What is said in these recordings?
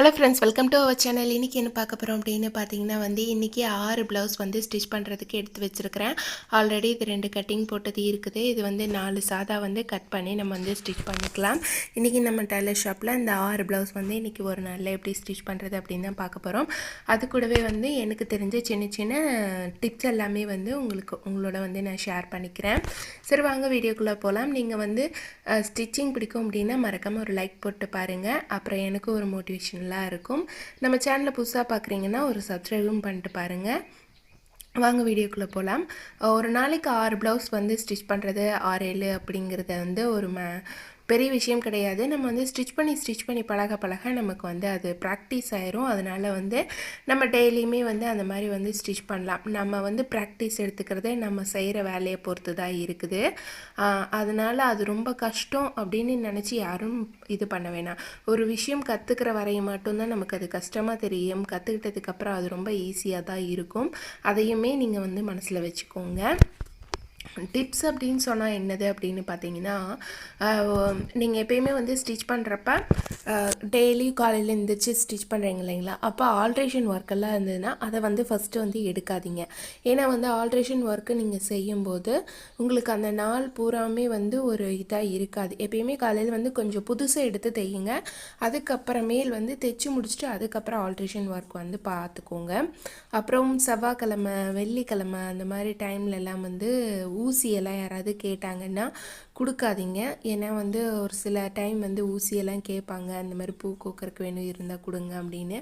Hello friends welcome to our channel இன்றைக்கி என்ன பார்க்க போகிறோம் அப்படின்னு பார்த்தீங்கன்னா வந்து இன்றைக்கி ஆறு ப்ளவுஸ் வந்து ஸ்டிச் பண்ணுறதுக்கு எடுத்து வச்சுருக்கிறேன். ஆல்ரெடி இது ரெண்டு கட்டிங் போட்டது இருக்குது. இது வந்து நாலு சாதா வந்து கட் பண்ணி நம்ம வந்து ஸ்டிச் பண்ணிக்கலாம். இன்றைக்கி நம்ம டெய்லர் ஷாப்பில் இந்த ஆறு ப்ளவுஸ் வந்து இன்றைக்கி ஒரு நாளில் எப்படி ஸ்டிச் பண்ணுறது அப்படின்னு தான் பார்க்க போகிறோம் அது கூடவே வந்து எனக்கு தெரிஞ்ச சின்ன சின்ன டிப்ஸ் எல்லாமே வந்து உங்களுக்கு உங்களோட வந்து நான் ஷேர் பண்ணிக்கிறேன். சரி வாங்க வீடியோக்குள்ளே போகலாம் நீங்கள் வந்து ஸ்டிச்சிங் பிடிக்கும் அப்படின்னா மறக்காமல் ஒரு லைக் போட்டு பாருங்கள் அப்புறம் எனக்கு ஒரு மோட்டிவேஷன் நல்லா இருக்கும் நம்ம சேனலை புதுசாக பார்க்குறீங்கன்னா ஒரு சப்ஸ்கிரைபும் பண்ணிட்டு பாருங்கள் வாங்க வீடியோக்குள்ளே போகலாம். ஒரு நாளைக்கு ஆறு ப்ளவுஸ் வந்து ஸ்டிச் பண்ணுறது ஆறு ஏழு அப்படிங்கிறத வந்து ஒரு ம பெரிய விஷயம் கிடையாது. நம்ம வந்து ஸ்டிச் பண்ணி ஸ்டிச் பண்ணி பழக பழக நமக்கு வந்து அது ப்ராக்டிஸ் ஆயிரும். அதனால் வந்து நம்ம டெய்லியுமே வந்து அந்த மாதிரி வந்து ஸ்டிச் பண்ணலாம். நம்ம வந்து ப்ராக்டிஸ் எடுத்துக்கிறதே நம்ம செய்கிற வேலையை பொறுத்து தான் இருக்குது அதனால் அது ரொம்ப கஷ்டம் அப்படின்னு நினச்சி யாரும் இது பண்ண வேணாம். ஒரு விஷயம் கற்றுக்கிற வரையும் மட்டும்தான் நமக்கு அது கஷ்டமாக தெரியும். கற்றுக்கிட்டதுக்கப்புறம் அது ரொம்ப ஈஸியாக தான் இருக்கும். அதையுமே நீங்கள் வந்து மனசில் வச்சுக்கோங்க. டிப்ஸ் அப்படின்னு சொன்னால் என்னது அப்படின்னு பார்த்தீங்கன்னா நீங்கள் எப்பயுமே வந்து ஸ்டிச் பண்ணுறப்ப டெய்லி காலையில் எழுந்திரிச்சு ஸ்டிச் பண்ணுறீங்க இல்லைங்களா? அப்போ ஆல்ட்ரேஷன் ஒர்க்கெல்லாம் இருந்ததுன்னா அதை வந்து ஃபஸ்ட்டு வந்து எடுக்காதீங்க. ஏன்னா வந்து ஆல்ட்ரேஷன் ஒர்க்கு நீங்கள் செய்யும்போது உங்களுக்கு அந்த நாள் பூராமே வந்து ஒரு இதாக இருக்காது. எப்பயுமே காலையில் வந்து கொஞ்சம் புதுசாக எடுத்து தையுங்க. அதுக்கப்புறமேல் வந்து தைச்சி முடிச்சுட்டு அதுக்கப்புறம் ஆல்ட்ரேஷன் ஒர்க் வந்து பார்த்துக்கோங்க அப்புறம் செவ்வாய்க்கிழமை வெள்ளிக்கிழமை அந்த மாதிரி டைம்லலாம் வந்து ஊ ஊசியெல்லாம் யாராவது கேட்டாங்கன்னா கொடுக்காதீங்க. ஏன்னா வந்து ஒரு சில டைம் வந்து ஊசியெல்லாம் கேட்பாங்க. அந்த மாதிரி பூ கோக்கறக்கு வேணும் இருந்தால் கொடுங்க அப்படின்னு.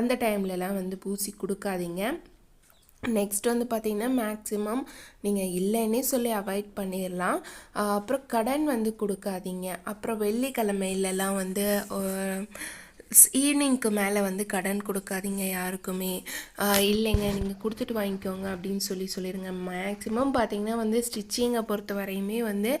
அந்த டைம்லலாம் வந்து பூசி கொடுக்காதீங்க. நெக்ஸ்ட் வந்து பார்த்திங்கன்னா மேக்ஸிமம் நீங்கள் இல்லைன்னே சொல்லி அவாய்ட் பண்ணிடலாம் அப்புறம் கடன் வந்து கொடுக்காதீங்க. அப்புறம் வெள்ளிக்கிழமையிலலாம் வந்து ஈவினிங்க்கு மேலே வந்து கடன் கொடுக்காதீங்க யாருக்குமே. இல்லைங்க நீங்கள் கொடுத்துட்டு வாங்கிக்கோங்க அப்படின்னு சொல்லி சொல்லிடுங்க மேக்ஸிமம் பார்த்திங்கன்னா வந்து ஸ்டிச்சிங்கை பொறுத்த வரையுமே வந்து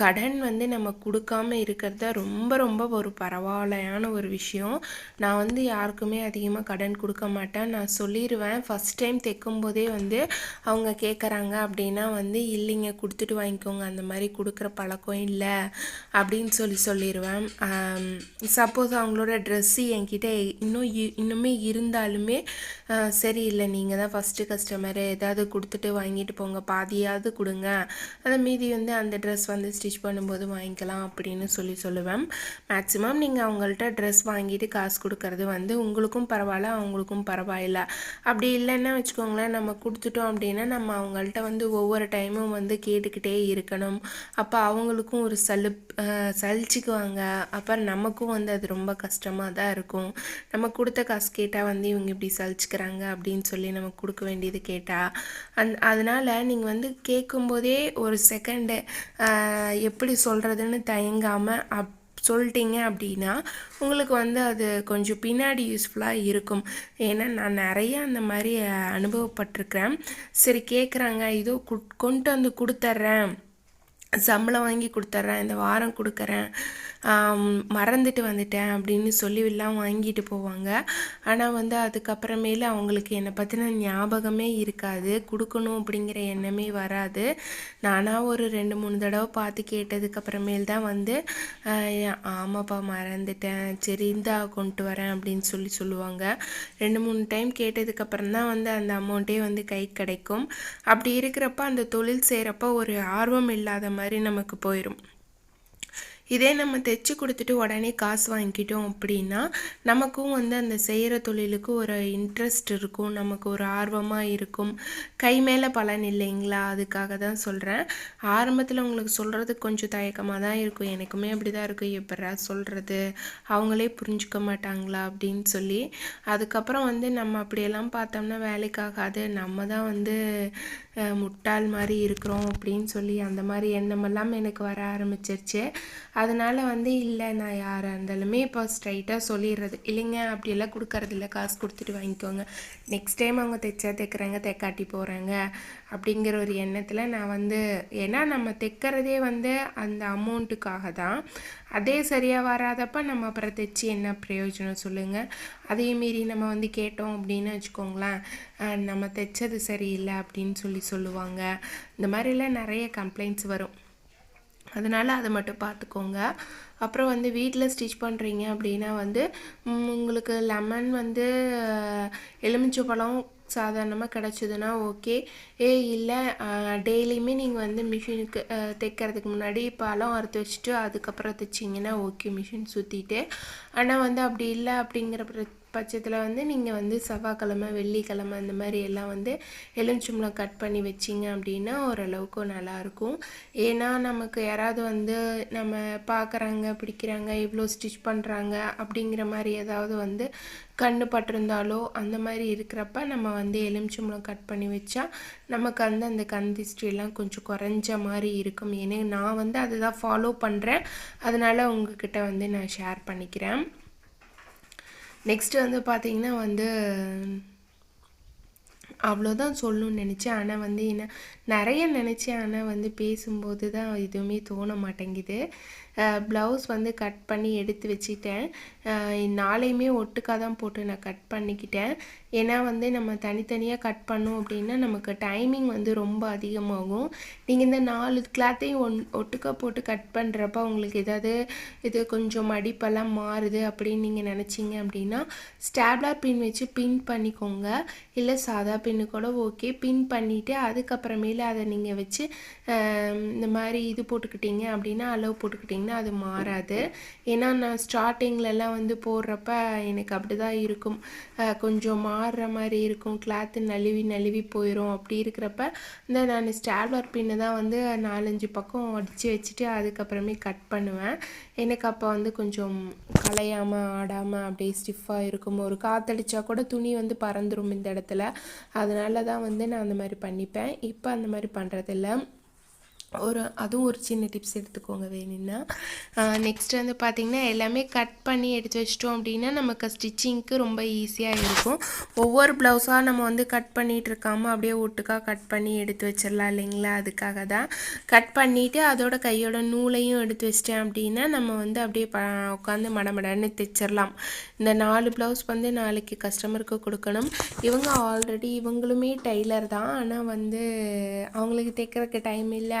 கடன் வந்து நம்ம கொடுக்காம இருக்கிறது ரொம்ப ரொம்ப ஒரு பரவாயில்லையான ஒரு விஷயம். நான் வந்து யாருக்குமே அதிகமாக கடன் கொடுக்க மாட்டேன். நான் சொல்லிடுவேன் ஃபஸ்ட் டைம் தைக்கும் போதே வந்து அவங்க கேட்குறாங்க அப்படின்னா வந்து இல்லைங்க கொடுத்துட்டு வாங்கிக்கோங்க. அந்த மாதிரி கொடுக்குற பழக்கம் இல்லை. அப்படின்னு சொல்லி சொல்லிடுவேன் சப்போஸ் அவங்களோட ட்ரெஸ் ட்ரெஸ்ஸு என்கிட்ட இன்னும் இன்னுமே இருந்தாலுமே சரி இல்லை நீங்கள் தான் ஃபஸ்ட்டு கஸ்டமரு ஏதாவது கொடுத்துட்டு வாங்கிட்டு போங்க. பாதியாவது கொடுங்க. அதை மீதி வந்து அந்த ட்ரெஸ் வந்து ஸ்டிச் பண்ணும்போது வாங்கிக்கலாம் அப்படின்னு சொல்லி சொல்லுவேன். மேக்ஸிமம் நீங்கள் அவங்கள்ட்ட ட்ரெஸ் வாங்கிட்டு காசு கொடுக்கறது வந்து உங்களுக்கும் பரவாயில்ல அவங்களுக்கும் பரவாயில்ல. அப்படி இல்லைன்னா வச்சுக்கோங்களேன் நம்ம கொடுத்துட்டோம் அப்படின்னா நம்ம அவங்கள்ட்ட வந்து ஒவ்வொரு டைமும் வந்து கேட்டுக்கிட்டே இருக்கணும். அப்போ அவங்களுக்கும் ஒரு சலுப் சலிச்சுக்குவாங்க. அப்புறம் நமக்கும் வந்து அது ரொம்ப கஷ்டமாக தான் இருக்கும். நம்ம கொடுத்த காசு கேட்டால் வந்து இவங்க இப்படி சலிச்சுக்கிறாங்க அப்படின்னு சொல்லி நம்ம கொடுக்க வேண்டியது கேட்டால் அந் அதனால் நீங்கள் வந்து கேட்கும்போதே ஒரு செகண்டு எப்படி சொல்கிறதுன்னு தயங்காமல் அப் சொல்லிட்டீங்க அப்படின்னா உங்களுக்கு வந்து அது கொஞ்சம் பின்னாடி யூஸ்ஃபுல்லாக இருக்கும். ஏன்னா நான் நிறைய அந்த மாதிரி அனுபவப்பட்டிருக்கிறேன். சரி கேட்குறாங்க இதோ கொண்டு வந்து கொடுத்துட்றேன் சம்பளம் வாங்கி கொடுத்துட்றேன் இந்த வாரம் கொடுக்குறேன் மறந்துட்டு வந்துட்டேன் அப்படின்னு சொல்லி எல்லாம் வாங்கிட்டு போவாங்க. ஆனால் வந்து அதுக்கப்புறமேலு அவங்களுக்கு என்னை பற்றின ஞாபகமே இருக்காது. கொடுக்கணும் அப்படிங்கிற எண்ணமே வராது. நானாக ஒரு ரெண்டு மூணு தடவை பார்த்து கேட்டதுக்கப்புறமேல் தான் வந்து ஆமாப்பா மறந்துட்டேன். சரி இந்தா கொண்டு வரேன் அப்படின்னு சொல்லி சொல்லுவாங்க. ரெண்டு மூணு டைம் கேட்டதுக்கப்புறம் தான் வந்து அந்த அமௌண்ட்டே வந்து கை கிடைக்கும். அப்படி இருக்கிறப்ப அந்த தொழில் செய்கிறப்ப ஒரு ஆர்வம் இல்லாத மாதிரி நமக்கு போயிடும் இதே நம்ம தைச்சி கொடுத்துட்டு உடனே காசு வாங்கிக்கிட்டோம் அப்படின்னா நமக்கும் வந்து அந்த செய்கிற தொழிலுக்கு ஒரு இன்ட்ரெஸ்ட் இருக்கும். நமக்கு ஒரு ஆர்வமாக இருக்கும். கை மேலே பலன் இல்லைங்களா? அதுக்காக தான் சொல்கிறேன் ஆரம்பத்தில் உங்களுக்கு சொல்கிறது கொஞ்சம் தயக்கமாக தான் இருக்கும். எனக்குமே அப்படி தான் இருக்கும். எப்படா சொல்கிறது அவங்களே புரிஞ்சுக்க மாட்டாங்களா? அப்படின்னு சொல்லி. அதுக்கப்புறம் வந்து நம்ம அப்படியெல்லாம் பார்த்தோம்னா வேலைக்காகாது நம்ம தான் வந்து முட்டாள் மாதிரி இருக்கிறோம் அப்படின்னு சொல்லி அந்த மாதிரி எண்ணமெல்லாம் எனக்கு வர ஆரம்பிச்சிருச்சு. அதனால் வந்து இல்லை நான் யாராக இருந்தாலுமே இப்போ ஸ்ட்ரைட்டாக சொல்லிடுறது இல்லைங்க அப்படியெல்லாம் கொடுக்கறது இல்லை. காசு கொடுத்துட்டு வாங்கிக்கோங்க. நெக்ஸ்ட் டைம் அவங்க தைச்சா தைக்கிறாங்க தைக்காட்டி போகிறாங்க அப்படிங்கிற ஒரு எண்ணத்தில் நான் வந்து ஏன்னா நம்ம தைக்கிறதே வந்து அந்த அமௌண்ட்டுக்காக தான். அதே சரியாக வராதப்ப நம்ம அப்புறம் தைச்சி என்ன பிரயோஜனம் சொல்லுங்கள் அதையும் மீறி நம்ம வந்து கேட்டோம் அப்படின்னு வச்சுக்கோங்களேன். நம்ம தைச்சது சரியில்லை அப்படின்னு சொல்லி சொல்லுவாங்க. இந்த மாதிரிலாம் நிறைய கம்ப்ளைண்ட்ஸ் வரும். அதனால் அதை மட்டும் பார்த்துக்கோங்க. அப்புறம் வந்து வீட்டில் ஸ்டிச் பண்ணுறீங்க அப்படின்னா வந்து உங்களுக்கு லெமன் வந்து எலுமிச்சை பழம் சாதாரணமாக கிடச்சிதுன்னா ஓகே ஏ இல்லை டெய்லியுமே நீங்கள் வந்து மிஷினுக்கு தைக்கிறதுக்கு முன்னாடி பழம் அறுத்து வச்சுட்டு அதுக்கப்புறம் தைச்சிங்கன்னா ஓகே மிஷின் சுற்றிட்டு ஆனால் வந்து அப்படி இல்லை அப்படிங்கிற பிர பட்சத்தில் வந்து நீங்கள் வந்து செவ்வாய்க்கிழமை வெள்ளிக்கிழமை அந்த மாதிரி எல்லாம் வந்து எலுமிச்சம்பழம் கட் பண்ணி வச்சிங்க அப்படின்னா ஓரளவுக்கு நல்லாயிருக்கும் ஏன்னா நமக்கு யாராவது வந்து நம்ம பார்க்குறாங்க பிடிக்கிறாங்க இவ்வளோ ஸ்டிச் பண்ணுறாங்க அப்படிங்கிற மாதிரி ஏதாவது வந்து கண்ணு பட்டிருந்தாலோ அந்த மாதிரி இருக்கிறப்ப நம்ம வந்து எலுமிச்சம்பழம் கட் பண்ணி வச்சா நமக்கு வந்து அந்த கண் திஷ்டியெல்லாம் கொஞ்சம் குறைஞ்ச மாதிரி இருக்கும். ஏன்னா நான் வந்து அதுதான் ஃபாலோ பண்ணுறேன் அதனால் உங்ககிட்ட வந்து நான் ஷேர் பண்ணிக்கிறேன். நெக்ஸ்ட்டு வந்து பார்த்திங்கன்னா வந்து அவ்வளோதான் சொல்லணும்னு நினச்சேன். ஆனால் வந்து என்ன நிறைய நினச்சேன். ஆனால் வந்து பேசும்போது தான் எதுவுமே தோண மாட்டேங்குது. ப்ளவுஸ் வந்து கட் பண்ணி எடுத்து வச்சுட்டேன். நாளையுமே ஒட்டுக்காக தான் போட்டு நான் கட் பண்ணிக்கிட்டேன். ஏன்னா வந்து நம்ம தனித்தனியாக கட் பண்ணோம் அப்படின்னா நமக்கு டைமிங் வந்து ரொம்ப அதிகமாகும். நீங்கள் இந்த நாலு கிளாத்தையும் ஒன் ஒட்டுக்கா போட்டு கட் பண்ணுறப்ப உங்களுக்கு ஏதாவது இது கொஞ்சம் மடிப்பெல்லாம் மாறுது அப்படின்னு நீங்கள் நினச்சிங்க அப்படின்னா ஸ்டாப்லர் பின் வச்சு பின் பண்ணிக்கோங்க. இல்லை சாதா பின்னு கூட ஓகே பின் பண்ணிவிட்டு அதுக்கப்புறமேல அதை நீங்கள் வச்சு இந்த மாதிரி இது போட்டுக்கிட்டீங்க அப்படின்னா அளவு போட்டுக்கிட்டிங்கன்னா அது மாறாது. ஏன்னா நான் ஸ்டார்டிங்லலாம் வந்து போடுறப்ப எனக்கு அப்படி தான் இருக்கும் கொஞ்சம் மாறுற மாதிரி இருக்கும். கிளாத்து நழுவி நழுவி போயிடும் அப்படி இருக்கிறப்ப இந்த நான் ஸ்டாப்லர் பின்னு தான் வந்து நாலஞ்சு பக்கம் அடித்து வச்சுட்டு அதுக்கப்புறமே கட் பண்ணுவேன். எனக்கு அப்போ வந்து கொஞ்சம் கலையாமல் ஆடாமல் அப்படியே ஸ்டிஃபாக இருக்கும். ஒரு காத்தடிச்சா கூட துணி வந்து பறந்துடும் இந்த இடத்துல. அதனால தான் வந்து நான் அந்த மாதிரி பண்ணிப்பேன். இப்போ அந்த மாதிரி பண்ணுறதில்ல ஒரு அதுவும் ஒரு சின்ன டிப்ஸ் எடுத்துக்கோங்க வேணும்னா. நெக்ஸ்ட் வந்து பார்த்திங்கன்னா எல்லாமே கட் பண்ணி எடுத்து வச்சிட்டோம் அப்படின்னா நமக்கு ஸ்டிச்சிங்க்கு ரொம்ப ஈஸியாக இருக்கும். ஒவ்வொரு ப்ளவுஸாக நம்ம வந்து கட் பண்ணிகிட்டு இருக்காமல் அப்படியே ஒட்டுக்காக கட் பண்ணி எடுத்து வச்சிடலாம் இல்லைங்களா? அதுக்காக தான். கட் பண்ணிவிட்டு அதோட கையோட நூலையும் எடுத்து வச்சிட்டேன் அப்படின்னா நம்ம வந்து அப்படியே ப உட்காந்து மடமடன்னு தைச்சிடலாம். இந்த நாலு ப்ளவுஸ் வந்து நாளைக்கு கஸ்டமருக்கு கொடுக்கணும். இவங்க ஆல்ரெடி இவங்களுமே டெய்லர் தான். ஆனால் வந்து அவங்களுக்கு தைக்கிறதுக்கு டைம் இல்லை.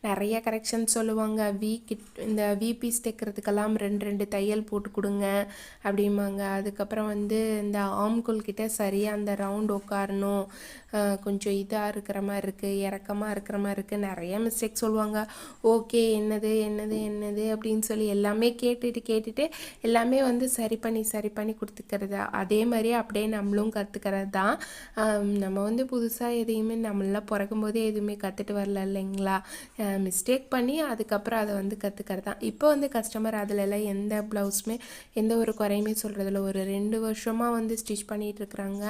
நிறைய கரெக்ஷன் சொல்லுவாங்க. வி கிட் இந்த விபிஸ் தைக்கிறதுக்கெல்லாம் ரெண்டு ரெண்டு தையல் போட்டு கொடுங்க அப்படிம்பாங்க. அதுக்கப்புறம் வந்து இந்த ஆம்கோல் கிட்டே சரியாக அந்த ரவுண்ட் உட்காரணும் கொஞ்சம் இதாக இருக்கிற மாதிரி இருக்குது இறக்கமாக இருக்கிற மாதிரி இருக்குது நிறைய மிஸ்டேக் சொல்லுவாங்க. ஓகே என்னது என்னது என்னது அப்படின்னு சொல்லி எல்லாமே கேட்டுட்டு கேட்டுட்டு எல்லாமே வந்து சரி பண்ணி சரி பண்ணி கொடுத்துக்கிறது. அதே மாதிரி அப்படியே நம்மளும் கற்றுக்கிறது தான். நம்ம வந்து புதுசாக எதையுமே நம்மளாம் பிறக்கும்போதே எதுவுமே கற்றுட்டு வரல இல்லைங்களா? மிஸ்டேக் பண்ணி அதுக்கப்புறம் அதை வந்து கற்றுக்கிறது தான். இப்போ வந்து கஸ்டமர் அதிலெல்லாம் எந்த ப்ளவுஸுமே எந்த ஒரு குறையுமே சொல்கிறதில்ல ஒரு ரெண்டு வருஷமாக வந்து ஸ்டிச் பண்ணிகிட்டு இருக்கிறாங்க.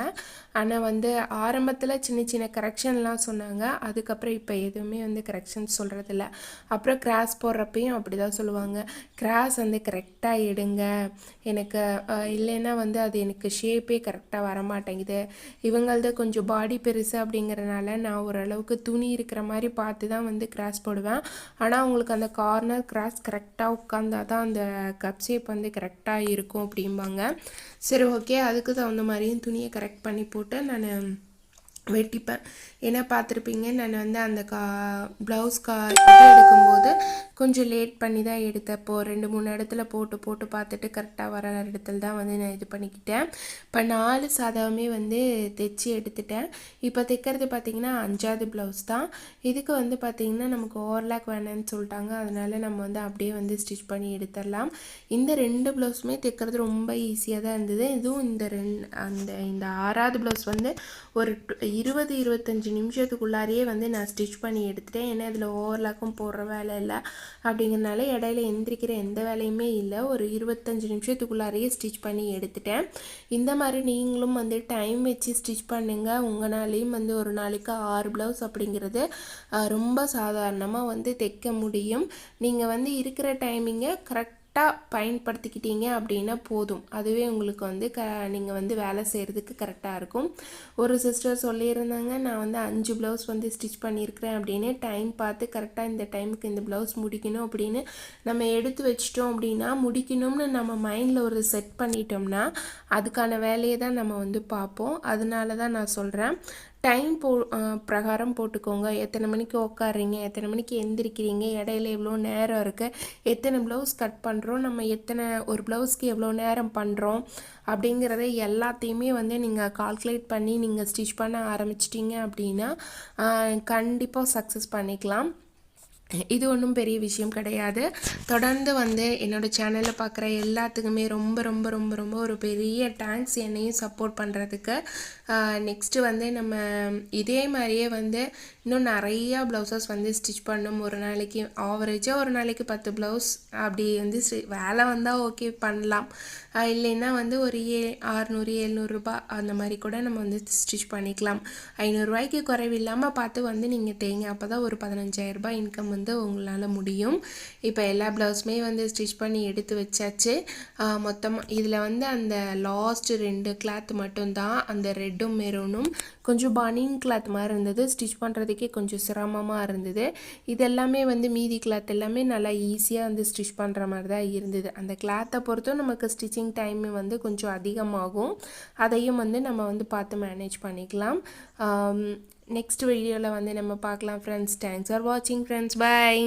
ஆனால் வந்து ஆரம்பத்தில் சின்ன சின்ன கரெக்ஷன்லாம் சொன்னாங்க. அதுக்கப்புறம் இப்போ எதுவுமே வந்து கரெக்ஷன் சொல்கிறதில்ல அப்புறம் கிராஸ் போடுறப்பையும் அப்படி தான் சொல்லுவாங்க. கிராஸ் வந்து கரெக்டாக எடுங்க. எனக்கு இல்லைன்னா வந்து அது எனக்கு ஷேப்பே கரெக்டாக வர மாட்டேங்குது இவங்களது கொஞ்சம் பாடி பெருசு அப்படிங்கிறனால நான் ஓரளவுக்கு துணி இருக்கிற மாதிரி பார்த்து தான் வந்து கிராஸ் போடுவேன். ஆனால் அவங்களுக்கு அந்த கார்னர் கிராஸ் கரெக்டாக உட்காந்தா தான் அந்த கப் ஷேப் வந்து கரெக்டாக இருக்கும் அப்படிம்பாங்க. சரி ஓகே அதுக்கு தகுந்த மாதிரியும் துணியை கரெக்ட் பண்ணி போட்டு நான் வெட்டிப்பேன். ஏன்னா பார்த்துருப்பீங்க நான் வந்து அந்த கா ப்ளவுஸ் கா எடுக்கும்போது கொஞ்சம் லேட் பண்ணி தான் எடுத்தேன். இப்போது ரெண்டு மூணு இடத்துல போட்டு போட்டு பார்த்துட்டு கரெக்டாக வர இடத்துல தான் வந்து நான் இது பண்ணிக்கிட்டேன். இப்போ நாலு சாதாவுமே வந்து தைச்சி எடுத்துட்டேன். இப்போ தைக்கிறது பார்த்திங்கன்னா அஞ்சாவது ப்ளவுஸ் தான். இதுக்கு வந்து பார்த்திங்கன்னா நமக்கு ஓவர்லாக் வேணாம்னு சொல்லிட்டாங்க. அதனால் நம்ம வந்து அப்படியே வந்து ஸ்டிச் பண்ணி எடுத்துடலாம். இந்த ரெண்டு ப்ளவுஸுமே தைக்கிறது ரொம்ப ஈஸியாக தான் இருந்தது. இதுவும் இந்த ரெண்டு அந்த இந்த ஆறாவது ப்ளவுஸ் வந்து ஒரு இருபது இருபத்தஞ்சி நிமிஷத்துக்குள்ளாரையே வந்து நான் ஸ்டிச் பண்ணி எடுத்துட்டேன். ஏன்னா இதில் ஓவர்லாக்கும் போடுற வேலை இல்லை. அப்படிங்கிறனால இடையில எந்திரிக்கிற எந்த வேலையுமே இல்லை. ஒரு இருபத்தஞ்சி நிமிஷத்துக்குள்ளாரையே ஸ்டிச் பண்ணி எடுத்துட்டேன். இந்த மாதிரி நீங்களும் வந்து டைம் வச்சு ஸ்டிச் பண்ணுங்கள் உங்களாலேயும் வந்து ஒரு நாளைக்கு ஆறு ப்ளவுஸ் அப்படிங்கிறது ரொம்ப சாதாரணமாக வந்து தைக்க முடியும். நீங்கள் வந்து இருக்கிற டைமிங்கை கரெக்ட் கரெக்டாக பயன்படுத்திக்கிட்டீங்க அப்படின்னா போதும். அதுவே உங்களுக்கு வந்து க நீங்கள் வந்து வேலை செய்கிறதுக்கு கரெக்டாக இருக்கும். ஒரு சிஸ்டர் சொல்லியிருந்தாங்க நான் வந்து அஞ்சு ப்ளவுஸ் வந்து ஸ்டிச் பண்ணியிருக்கிறேன் அப்படின்னு. டைம் பார்த்து கரெக்டாக இந்த டைமுக்கு இந்த ப்ளவுஸ் முடிக்கணும் அப்படின்னு நம்ம எடுத்து வச்சிட்டோம் அப்படின்னா முடிக்கணும்னு நம்ம மைண்டில் ஒரு செட் பண்ணிட்டோம்னா அதுக்கான வேலையை தான் நம்ம வந்து பார்ப்போம். அதனால தான் நான் சொல்கிறேன் டைம் போ பிரகாரம் போட்டுக்கோங்க. எத்தனை மணிக்கு உட்காடுறீங்க எத்தனை மணிக்கு எந்திரிக்கிறீங்க? இடையில எவ்வளோ நேரம் இருக்குது எத்தனை ப்ளவுஸ் கட் பண்ணுறோம் நம்ம எத்தனை ஒரு ப்ளவுஸ்க்கு எவ்வளோ நேரம் பண்ணுறோம் அப்படிங்கிறத எல்லாத்தையுமே வந்து நீங்கள் கால்குலேட் பண்ணி நீங்கள் ஸ்டிச் பண்ண ஆரம்பிச்சிட்டிங்க அப்படின்னா கண்டிப்பாக சக்ஸஸ் பண்ணிக்கலாம். இது ஒன்றும் பெரிய விஷயம் கிடையாது. தொடர்ந்து வந்து என்னோடய சேனலில் பார்க்குற எல்லாத்துக்குமே ரொம்ப ரொம்ப ரொம்ப ரொம்ப ஒரு பெரிய தேங்க்ஸ் என்னையும் சப்போர்ட் பண்ணுறதுக்கு நெக்ஸ்ட்டு வந்து நம்ம இதே மாதிரியே வந்து இன்னும் நிறையா ப்ளவுசஸ் வந்து ஸ்டிச் பண்ணும். ஒரு நாளைக்கு ஆவரேஜாக ஒரு நாளைக்கு பத்து ப்ளவுஸ் அப்படி வந்து வேலை வந்தால் ஓகே பண்ணலாம். இல்லைன்னா வந்து ஒரு ஏ ஆறுநூறு எழுநூறுபா அந்த மாதிரி கூட நம்ம வந்து ஸ்டிச் பண்ணிக்கலாம். ஐநூறுரூவாய்க்கு குறைவு இல்லாமல் பார்த்து வந்து நீங்கள் தேங்க அப்போ தான் ஒரு பதினஞ்சாயிரரூபா இன்கம் வந்து உங்களால் முடியும். இப்போ எல்லா ப்ளவுஸுமே வந்து ஸ்டிச் பண்ணி எடுத்து வச்சாச்சு. மொத்தமாக இதில் வந்து அந்த லாஸ்ட் ரெண்டு கிளாத் மட்டும்தான் அந்த ரெட்டும் மெரூனும் கொஞ்சம் பனியன் கிளாத் மாதிரி இருந்தது. ஸ்டிச் பண்ணுறதுக்கே கொஞ்சம் சிரமமாக இருந்தது. இது எல்லாமே வந்து மீதி கிளாத் எல்லாமே நல்லா ஈஸியாக வந்து ஸ்டிச் பண்ணுற மாதிரி தான் இருந்தது. அந்த கிளாத்தை பொறுத்தும் நமக்கு ஸ்டிச்சிங் டைம் வந்து கொஞ்சம் அதிகமாகும். அதையும் வந்து நம்ம வந்து பார்த்து மேனேஜ் பண்ணிக்கலாம். நெக்ஸ்ட் வீடியோவில் வந்து நம்ம பார்க்கலாம் ஃப்ரெண்ட்ஸ் தேங்க்ஸ் ஃபார் வாட்சிங் ஃப்ரெண்ட்ஸ் பாய்